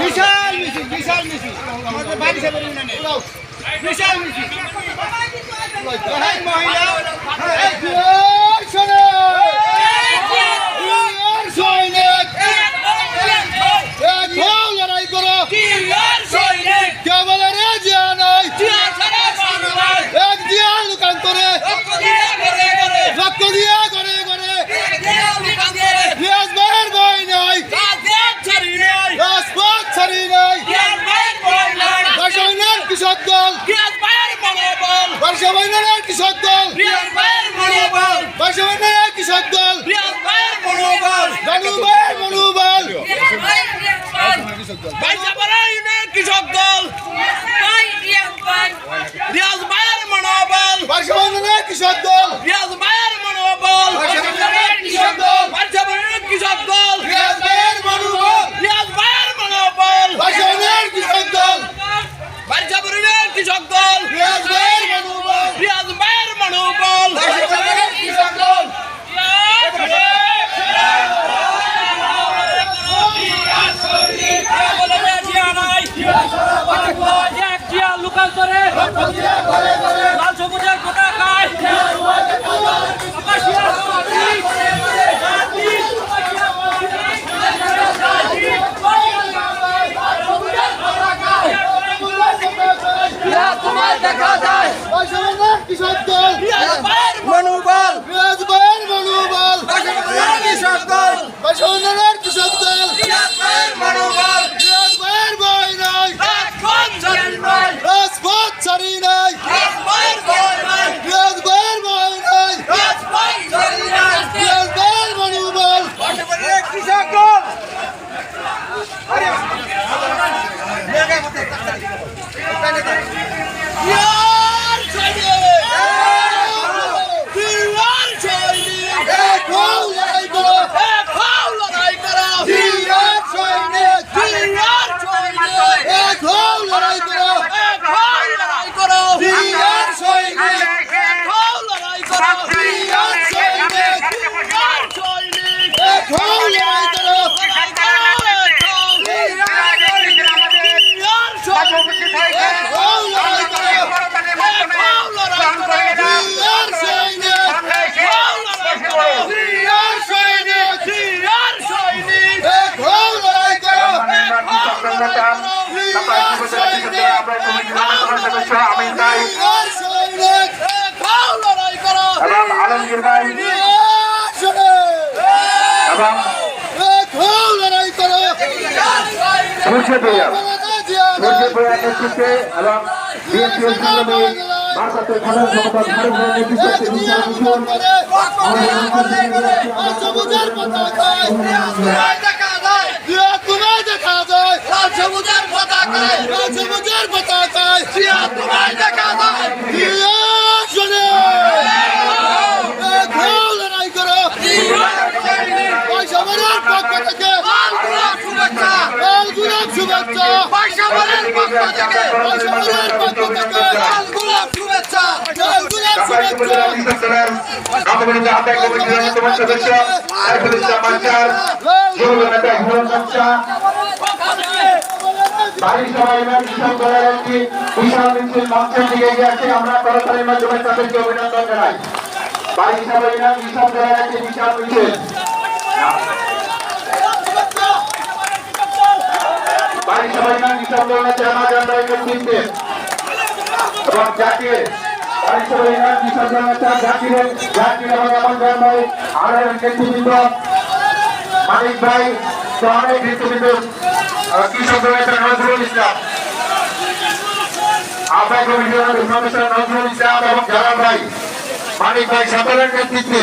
বিশাল মিছিল বিশাল মিছিল আমাদের বাড়ি বিশাল মহিলা বাসাইনার কৃষক দল। বাসাইনার কৃষক দল। ভাইয়ের মনোবল। কৃষক দল। রিয়াজ ভাইয়ের মনোবল। বাসাইনার কৃষক দল। রিয়াজ ভাইয়ের মনোবল বাসাইনার কৃষক দল বাচ্চাবাড়ির কৃষক দল রিয়াজ ভাইয়ের মনোবল রিয়াজ ভাইয়ের মনোবল বাসাইনার কৃষক দল বাচ্চাবাড়ির কৃষক দল রিয়াজ ভাইয়ের মনোবল রিয়াজ ভাইয়ের মনোবল বাসাইনার কৃষক দল লুকান্তরে লাল সবুজের পতাকায় আকাশিয়া তোমায় দেখা যায় বাসাইনার কৃষক দল মনোবল মনোবল লড়াই করো এবং আলমগীর ভাই এবং বাংলাদেশ জিয়া মুর্শিদ ভাইয়ার নেতৃত্বে এবং বিএনপি সংগ্রামী ভারতের সাধারণ সম্পাদক ভারত নেতৃত্বে বিচার মিশন সবুজের পতাকায় তোমায় দেখা যায় জিয়া তোমায় দেখা যায় লাল সবুজের পতাকায় জিয়া তোমায় দেখা যায় জিয়া শোনে এক লড়াই করো পয়সাবারের পক্ষ থেকে লাল শুভেচ্ছা পয়সাবারের পক্ষ থেকে পয়সাবারের পক্ষ থেকে লাল শুভেচ্ছা লাল শুভেচ্ছা নবগঠিত আদায় কমিটির অন্যতম সদস্য সাইফুল ইসলাম আনসার যুব নেতা হিরণ বাচ্চা বাড়ির সবাই এবং কৃষক দলের একটি বিশাল মিছিল মঞ্চের দিকে এগিয়ে আসছে। আমরা করতালির মাধ্যমে তাদেরকে অভিনন্দন জানাই। বাড়ির সবাই এবং কৃষক দলের একটি বিশাল মিছিল। বাড়ির সবাই এবং কৃষক দল নেতা আমার জনতার নেতৃত্বে। এবং জাকির বাড়ির সবাই এবং কৃষক দল নেতা জাকিরের ভাই শহরের নেতৃবৃন্দ। কৃষক দল নেতা নজরুল ইসলাম আহ্বায়ক কমিটির ইসলাম এবং জালাল ভাই, মানিক ভাই সাধারণ নেতৃত্বে